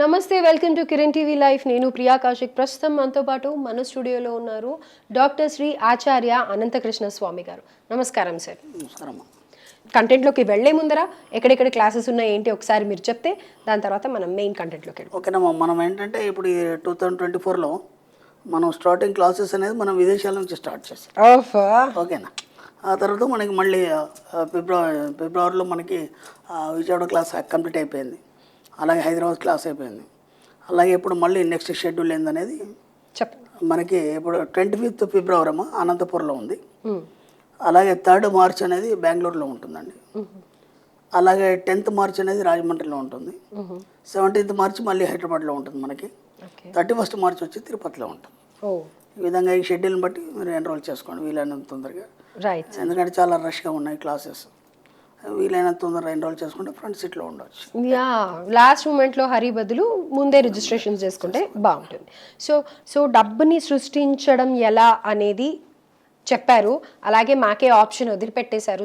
నమస్తే welcome to Kiran TV life. నేను ప్రియా కౌశిక్. ప్రస్తుతం మనతో పాటు మన స్టూడియోలో ఉన్నారు డాక్టర్ శ్రీ ఆచార్య అనంతకృష్ణ స్వామి గారు. నమస్కారం సార్. నమస్కారం. కంటెంట్లోకి వెళ్ళే ముందర ఎక్కడెక్కడ క్లాసెస్ ఉన్నాయి ఏంటి ఒకసారి మీరు చెప్తే దాని తర్వాత మనం మెయిన్ కంటెంట్లోకి వెళ్దాం. ఓకేనమ్మా మనం ఏంటంటే ఇప్పుడు టూ థౌజండ్ ట్వంటీ ఫోర్లో మనం స్టార్టింగ్ క్లాసెస్ అనేది మనం విదేశాల నుంచి స్టార్ట్ చేస్తాం. ఓకేనా? ఆ తర్వాత మనకి మళ్ళీ ఫిబ్రవరి ఫిబ్రవరిలో మనకి విజయవాడ క్లాస్ కంప్లీట్ అయిపోయింది. అలాగే హైదరాబాద్ క్లాస్ అయిపోయింది. అలాగే ఇప్పుడు మళ్ళీ నెక్స్ట్ షెడ్యూల్ ఏందనేది మనకి ఇప్పుడు ట్వంటీ ఫిఫ్త్ ఫిబ్రవరి అనంతపూర్లో ఉంది. అలాగే థర్డ్ మార్చ్ అనేది బెంగళూరులో ఉంటుందండి. అలాగే టెన్త్ మార్చ్ అనేది రాజమండ్రిలో ఉంటుంది. సెవెంటీన్త్ మార్చ్ మళ్ళీ హైదరాబాద్లో ఉంటుంది మనకి. థర్టీ ఫస్ట్ మార్చ్ వచ్చి తిరుపతిలో ఉంటుంది. ఈ విధంగా ఈ షెడ్యూల్ని బట్టి మీరు ఎన్రోల్ చేసుకోండి వీలైనంత తొందరగా. ఎందుకంటే చాలా రష్గా ఉన్నాయి క్లాసెస్ వీలైనంత తొందరగా ఎన్రోల్ చేసుకుంటే ఫ్రంట్ సీట్లో ఉండవచ్చు యా లాస్ట్ మూమెంట్లో హరి బదులు ముందే రిజిస్ట్రేషన్ చేసుకుంటే బాగుంటుంది. సో సో డబ్బుని సృష్టించడం ఎలా అనేది చెప్పారు. అలాగే మాకే ఆప్షన్ వదిలిపెట్టేశారు.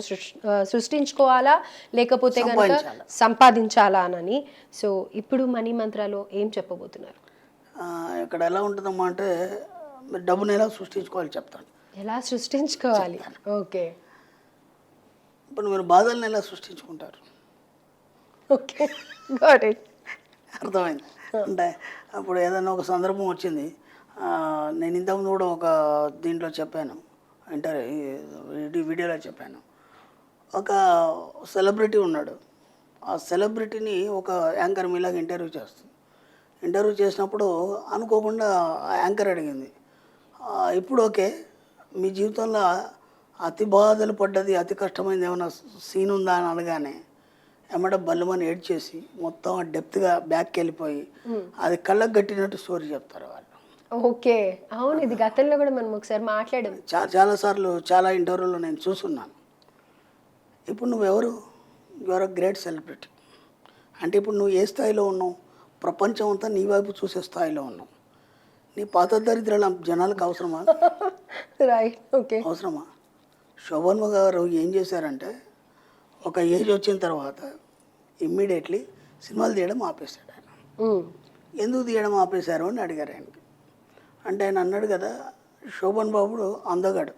సృష్టించుకోవాలా? లేకపోతే కనుక సంపాదించాలా. అని సో ఇప్పుడు మనీ మంత్రాలో ఏం చెప్పబోతున్నారు? ఇక్కడ ఎలా ఉంటుందమ్మా అంటే డబ్బుని ఎలా సృష్టించుకోవాలి చెప్తాను. ఎలా సృష్టించుకోవాలి? ఓకే. ఇప్పుడు మీరు బాధల్ని ఎలా సృష్టించుకుంటారు? ఓకే. గాట్ ఇట్ అర్థమైంది. అంటే అప్పుడు ఏదైనా ఒక సందర్భం వచ్చింది. నేను ఇంతకుముందు కూడా ఒక దీంట్లో చెప్పాను. ఇంటర్వ్యూ వీడియోలో చెప్పాను. ఒక సెలబ్రిటీ ఉన్నాడు. ఆ సెలబ్రిటీని ఒక యాంకర్ మీలాగా ఇంటర్వ్యూ చేస్తుంది. ఇంటర్వ్యూ చేసినప్పుడు అనుకోకుండా ఆ యాంకర్ అడిగింది. "ఆ, ఇప్పుడు ఓకే. మీ జీవితంలో అతి బాధలు పడ్డది అతి కష్టమైనది ఏమైనా సీన్ ఉందా అని అనగానే ఎమ్మట బల్లుమని ఏడ్ చేసి మొత్తం డెప్త్గా బ్యాక్కి వెళ్ళిపోయి అది కళ్ళకు కట్టినట్టు స్టోరీ చెప్తారు వాళ్ళు. ఓకే. అవును ఇది గతంలో కూడా మనం ఒకసారి మాట్లాడాం. చా చాలాసార్లు చాలా ఇంటర్వ్యూలో నేను చూసున్నాను. ఇప్పుడు నువ్వెవరు యువర్ అ గ్రేట్ సెలబ్రిటీ అంటే ఇప్పుడు నువ్వు ఏ స్థాయిలో ఉన్నావు? ప్రపంచం అంతా నీ వైపు చూసే స్థాయిలో ఉన్నావు. నీ పాత దరిద్రాల జనాలకు అవసరమా? రైట్ ఓకే అవసరమా? శోభన్మ గారు ఏం చేశారంటే ఒక ఏజ్ వచ్చిన తర్వాత ఇమ్మీడియట్లీ సినిమాలు తీయడం ఆపేశాడు ఆయన. ఎందుకు తీయడం ఆపేశారు అని అడిగారు ఆయనకి అంటే ఆయన అన్నాడు కదా శోభన్ బాబుడు అందగాడు.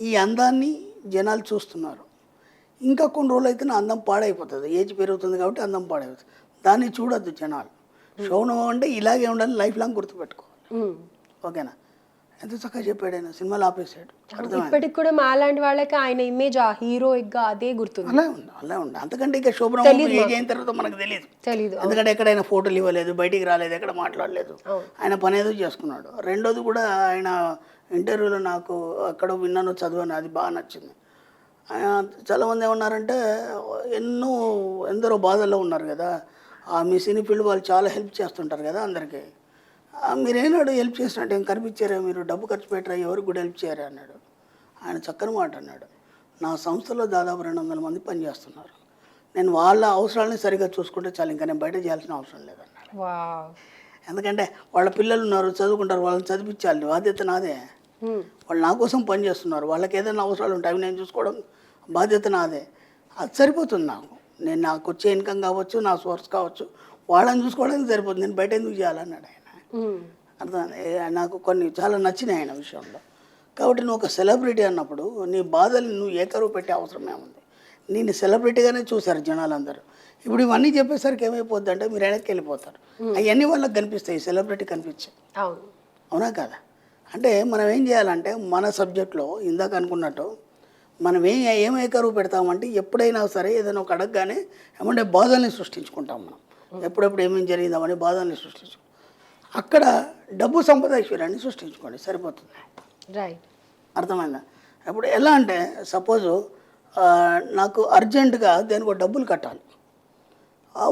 ఈ అందాన్ని జనాలు చూస్తున్నారు. ఇంకా కొన్ని రోజులు అయితే అందం పాడైపోతుంది. ఏజ్ పెరుగుతుంది కాబట్టి అందం పాడైపోతుంది. దాన్ని చూడొద్దు జనాలు. శోభనం అంటే ఇలాగే ఉండాలి లైఫ్ లాంగ్ గుర్తుపెట్టుకోవాలి. ఓకేనా? ఎంత చక్కగా చెప్పాడు ఆయన సినిమాలు ఆపేశాడు. ఇప్పటికి కూడా మా లాంటి వాళ్ళకి ఆయన ఇమేజ్ ఆ గా అదే గుర్తుంది. అలా ఉంది అలా ఉంది. అంతకంటే ఇక శోభనం ఏజ్ అయిన తర్వాత మనకు తెలియదు తెలీదు ఎందుకంటే ఎక్కడైనా ఫోటోలు ఇవ్వలేదు బయటికి రాలేదు ఎక్కడ మాట్లాడలేదు. ఆయన పని ఏదో చేసుకున్నాడు. రెండోది కూడా ఆయన ఇంటర్వ్యూలో నాకు ఎక్కడ విన్నాను చదివాను అది బాగా నచ్చింది. ఆయన చాలామంది ఏమన్నారంటే ఎన్నో ఎందరో బాధల్లో ఉన్నారు కదా. ఆ మీ సినీ ఫీల్డ్ వాళ్ళు చాలా హెల్ప్ చేస్తుంటారు కదా అందరికీ. మీరేనాడు హెల్ప్ చేసినట్టు ఏం కనిపించారా? మీరు డబ్బు ఖర్చు పెట్టరా? ఎవరికి కూడా హెల్ప్ చేయరా? అన్నాడు. ఆయన చక్కని మాట అన్నాడు. నా సంస్థలో దాదాపు రెండు వందల మంది పనిచేస్తున్నారు నేను వాళ్ళ అవసరాలని సరిగ్గా చూసుకుంటే చాలు. ఇంకా నేను బయట చేయాల్సిన అవసరం లేదన్నాడు ఎందుకంటే వాళ్ళ పిల్లలు ఉన్నారు చదువుకుంటారు వాళ్ళని చదివించాలి. బాధ్యత నాదే. వాళ్ళు నా కోసం పని చేస్తున్నారు. వాళ్ళకి ఏదైనా అవసరాలు ఉంటాయి అవి నేను చూసుకోవడం బాధ్యత నాదే. అది సరిపోతుంది నాకు. నేను నాకు వచ్చే ఇన్కమ్ కావచ్చు నా సోర్స్ కావచ్చు వాళ్ళని చూసుకోవడానికి సరిపోతుంది. నేను బయట ఎందుకు చేయాలన్నాడు ఆయన. అర్థం నాకు కొన్ని చాలా నచ్చినాయి ఆయన విషయంలో. కాబట్టి నువ్వు ఒక సెలబ్రిటీ అన్నప్పుడు నీ బాధలు నువ్వు ఏకరువు పెట్టే అవసరం ఏముంది? నేను సెలబ్రిటీగానే చూశారు జనాలందరూ. ఇప్పుడు ఇవన్నీ చెప్పేసరికి ఏమైపోద్ది అంటే మీరు వెనక్కి వెళ్ళిపోతారు. అవన్నీ వాళ్ళకి కనిపిస్తాయి సెలబ్రిటీ కనిపించాయి అవును. అవునా కదా? అంటే మనం ఏం చేయాలంటే మన సబ్జెక్ట్లో ఇందాక అనుకున్నట్టు మనం ఏం ఏం ఏకరువు పెడతామంటే ఎప్పుడైనా సరే ఏదైనా ఒక అడగగానే ఏమంటే బాధల్ని సృష్టించుకుంటాం మనం. ఎప్పుడెప్పుడు ఏమేమి జరిగిందామని బాధల్ని సృష్టించుకుంటాం. అక్కడ డబ్బు సంపద ఐశ్వర్యాన్ని సృష్టించుకోండి. సరిపోతుంది. రైట్ అర్థమైందా? ఇప్పుడు ఎలా అంటే సపోజు నాకు అర్జెంటుగా దేనికో డబ్బులు కట్టాలి.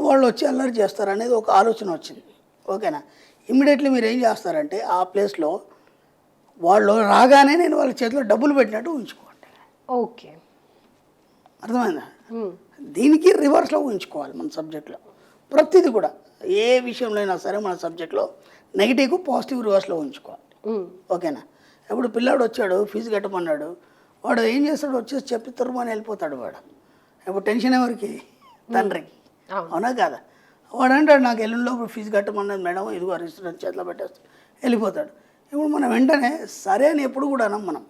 వాళ్ళు వచ్చి అల్లరి చేస్తారు అనేది ఒక ఆలోచన వచ్చింది. ఓకేనా? ఇమ్మీడియట్లీ మీరు ఏం చేస్తారంటే ఆ ప్లేస్లో వాళ్ళు రాగానే నేను వాళ్ళ చేతిలో డబ్బులు పెట్టినట్టు ఉంచుకోండి. ఓకే అర్థమైందా? దీనికి రివర్స్లో ఉంచుకోవాలి మన సబ్జెక్ట్లో ప్రతిదీ కూడా ఏ విషయంలో అయినా సరే మన సబ్జెక్ట్లో నెగిటివ్ పాజిటివ్ రివర్స్లో ఉంచుకోవాలి ఓకేనా? ఇప్పుడు పిల్లాడు వచ్చాడు ఫీజు కట్టమన్నాడు వాడు ఏం చేస్తాడు వచ్చేసి చెప్పి అని వెళ్ళిపోతాడు వాడు. ఇప్పుడు టెన్షన్ ఎవరికి? తండ్రికి అవును. కాదా? వాడు అంటాడు నాకు ఎల్లుండిలోపు ఫీజు కట్టమన్నది మేడం ఇదిగో రిజిస్టర్ చేతిలో పెట్టేస్తాడు వెళ్ళిపోతాడు. ఇప్పుడు మనం వెంటనే సరే అని ఎప్పుడు కూడా అనం మనం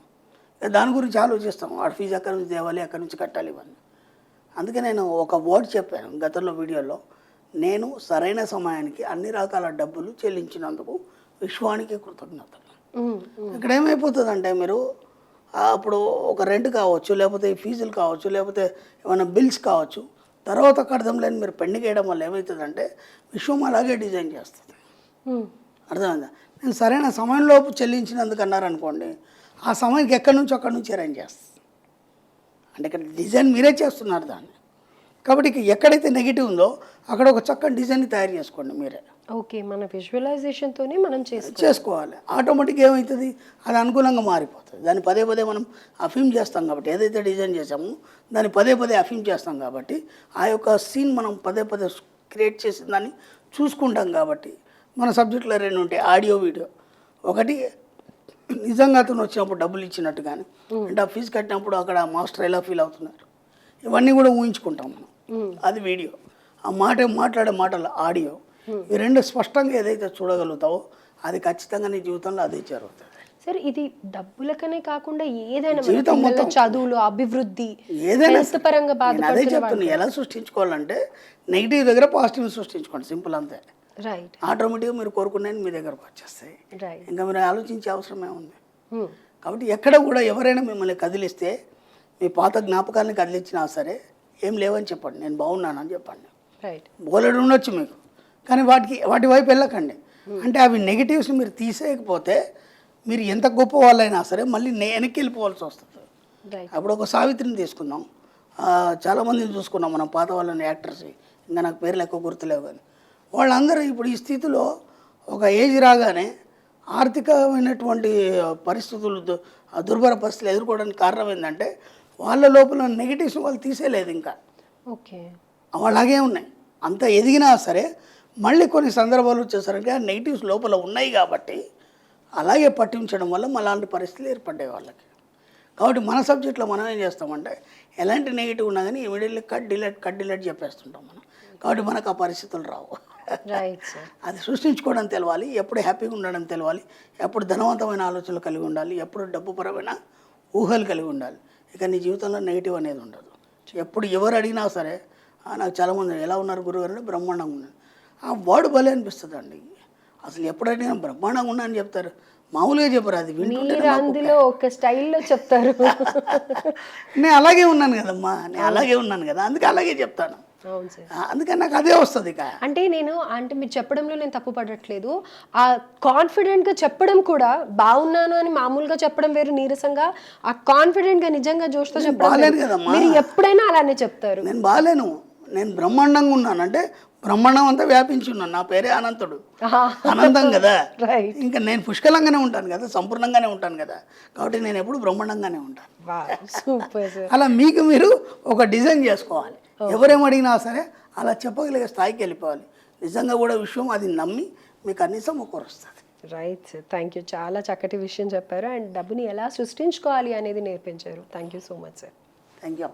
దాని గురించి ఆలోచిస్తాం. వాడు ఫీజు ఎక్కడి నుంచి తేవాలి ఎక్కడి నుంచి కట్టాలి ఇవన్నీ. అందుకే నేను ఒక వర్డ్ చెప్పాను గతంలో వీడియోలో. నేను సరైన సమయానికి అన్ని రకాల డబ్బులు చెల్లించినందుకు విశ్వానికి కృతజ్ఞతలు. ఉమ్, ఇక్కడ ఏమైపోతుందంటే మీరు అప్పుడు ఒక రెంట్ కావచ్చు లేకపోతే ఫీజులు కావచ్చు లేకపోతే ఏమైనా బిల్స్ కావచ్చు తర్వాత కడదాం లేని మీరు పెండింగ్ వేయడం వల్ల ఏమవుతుందంటే విశ్వం అలాగే డిజైన్ చేస్తుంది. అర్థమైందా? నేను సరైన సమయంలోపు చెల్లించినందుకు అన్నారనుకోండి ఆ సమయానికి ఎక్కడి నుంచి అక్కడి నుంచి అరేంజ్ చేస్తుంది. అంటే ఇక్కడ డిజైన్ మీరే చేస్తున్నారు దాన్ని. కాబట్టి ఎక్కడైతే నెగిటివ్ ఉందో అక్కడ ఒక చక్కని డిజైన్ తయారు చేసుకోండి మీరే. ఓకే మన విజువలైజేషన్ తోనే మనం చేసుకో చేసుకోవాలి. ఆటోమేటిక్గా ఏమవుతుంది అది అనుకూలంగా మారిపోతుంది. దాన్ని పదే పదే మనం అఫీమ్ చేస్తాం కాబట్టి ఏదైతే డిజైన్ చేసామో దాన్ని పదే పదే అఫీమ్ చేస్తాం కాబట్టి ఆ యొక్క సీన్ మనం పదే పదే క్రియేట్ చేసిన దాన్ని చూసుకుంటాం కాబట్టి మన సబ్జెక్టులో రెండు ఉంటాయి ఆడియో వీడియో ఒకటి నిజంగా అతను వచ్చినప్పుడు డబ్బులు ఇచ్చినట్టు కానీ అంటే ఆ ఫీజు కట్టినప్పుడు అక్కడ మాస్టర్ ఎలా ఫీల్ అవుతున్నారు? ఇవన్నీ కూడా ఊహించుకుంటాం మనం. అది వీడియో. ఆ మాట మాట్లాడే మాటలు ఆడియో. ఈ రెండు స్పష్టంగా ఏదైతే చూడగలుగుతావో అది ఖచ్చితంగా నీ జీవితంలో అదే జరుగుతుంది. సరే ఇది డబ్బులకనే కాకుండా ఏదైనా జీవితం మొత్తం. చదువులు అభివృద్ధి ఏదైనా పరంగా నేను అదే చెప్తున్నా ఎలా సృష్టించుకోవాలంటే నెగిటివ్ దగ్గర పాజిటివ్ సృష్టించుకోండి సింపుల్ అంతే. రైట్ ఆటోమేటిక్గా మీరు కోరుకునేది మీ దగ్గరకు వచ్చేస్తాయి. రైట్ ఇంకా మీరు ఆలోచించే అవసరమే ఉంది కాబట్టి ఎక్కడ కూడా ఎవరైనా మిమ్మల్ని కదిలిస్తే మీ పాత జ్ఞాపకాన్ని కదిలించినా సరే ఏం లేవని చెప్పండి నేను బాగున్నానని చెప్పండి. రైట్ బోలెడు ఉండొచ్చు మీకు. కానీ వాటికి వాటి వైపు వెళ్ళకండి. అంటే అవి నెగిటివ్స్ మీరు తీసేయకపోతే మీరు ఎంత గొప్ప వాళ్ళైనా సరే మళ్ళీ వెనక్కి వెళ్ళిపోవాల్సి వస్తుంది. అప్పుడు ఒక సావిత్రిని తీసుకుందాం. చాలామందిని చూసుకున్నాం మనం పాత వాళ్ళని యాక్టర్స్. ఇంకా నాకు పేర్లు ఎక్కువ గుర్తులేవు కానీ. వాళ్ళందరూ ఇప్పుడు ఈ స్థితిలో ఒక ఏజ్ రాగానే ఆర్థికమైనటువంటి పరిస్థితులు దుర్భర పరిస్థితులు ఎదుర్కోవడానికి కారణం ఏంటంటే వాళ్ళ లోపల నెగిటివ్స్ వాళ్ళు తీసేయలేదు ఇంకా. ఓకే. అలాగే ఉన్నాయి. అంత ఎదిగినా సరే మళ్ళీ కొన్ని సందర్భాలు వచ్చేసరికి ఆ నెగిటివ్స్ లోపల ఉన్నాయి కాబట్టి అలాగే పట్టించడం వల్ల అలాంటి పరిస్థితులు ఏర్పడ్డాయి వాళ్ళకి. కాబట్టి మన సబ్జెక్ట్లో మనం ఏం చేస్తామంటే ఎలాంటి నెగిటివ్ ఉన్నా కానీ immediately cut delete cut delete చెప్పేస్తుంటాం మనం. కాబట్టి మనకు ఆ పరిస్థితులు రావు. అది సృష్టించుకోవడం తెలవాలి ఎప్పుడు హ్యాపీగా ఉండడం తెలవాలి ఎప్పుడు ధనవంతమైన ఆలోచనలు కలిగి ఉండాలి ఎప్పుడు డబ్బు పరమైన ఊహలు కలిగి ఉండాలి. ఇక నీ జీవితంలో నెగిటివ్ అనేది ఉండదు. ఎప్పుడు ఎవరు అడిగినా సరే "ఆ, నాకు చాలామంది ఎలా ఉన్నారు గురుగారు? అంటే బ్రహ్మాండంగా ఉన్నాను ఆ వర్డ్ భలే అనిపిస్తుంది అండి అసలు ఎప్పుడు అడిగినా బ్రహ్మాండంగా ఉన్నా అని చెప్తారు. మామూలుగా చెప్పరు అది అందులో ఒక స్టైల్లో చెప్తారు. నేను అలాగే ఉన్నాను కదమ్మా నేను అలాగే ఉన్నాను కదా అందుకే అలాగే చెప్తాను. అందుకని నాకు అదే వస్తుంది ఇక. అంటే నేను అంటే మీరు చెప్పడంలో నేను తప్పు పడట్లేదు. ఆ కాన్ఫిడెంట్గా చెప్పడం కూడా బాగున్నాను అని మామూలుగా చెప్పడం వేరు నీరసంగా. ఆ కాన్ఫిడెంట్గా నిజంగా జోష్తో చెప్పడం. మీరు ఎప్పుడైనా అలానే చెప్తారు. నేను బాగాలేను. నేను బ్రహ్మాండంగా ఉన్నాను. అంటే బ్రహ్మాండం అంతా వ్యాపించి ఉన్నాను. నా పేరే అనంతుడు. అనంతం కదా. ఇంకా నేను పుష్కలంగానే ఉంటాను కదా సంపూర్ణంగానే ఉంటాను కదా. కాబట్టి నేను ఎప్పుడు బ్రహ్మాండంగానే ఉంటాను. అలా మీకు మీరు ఒక డిజైన్ చేసుకోవాలి. ఎవరేం అడిగినా సరే అలా చెప్పగలిగే స్థాయికి వెళ్ళిపోవాలి. నిజంగా కూడా విషయం అది నమ్మి మీకు అన్ని సమకూరుస్తుంది రైట్ సార్ థ్యాంక్ యూ చాలా చక్కటి విషయం చెప్పారు. అండ్ డబ్బుని ఎలా సృష్టించుకోవాలి అనేది నేర్పించారు. Thank you so much sir thank you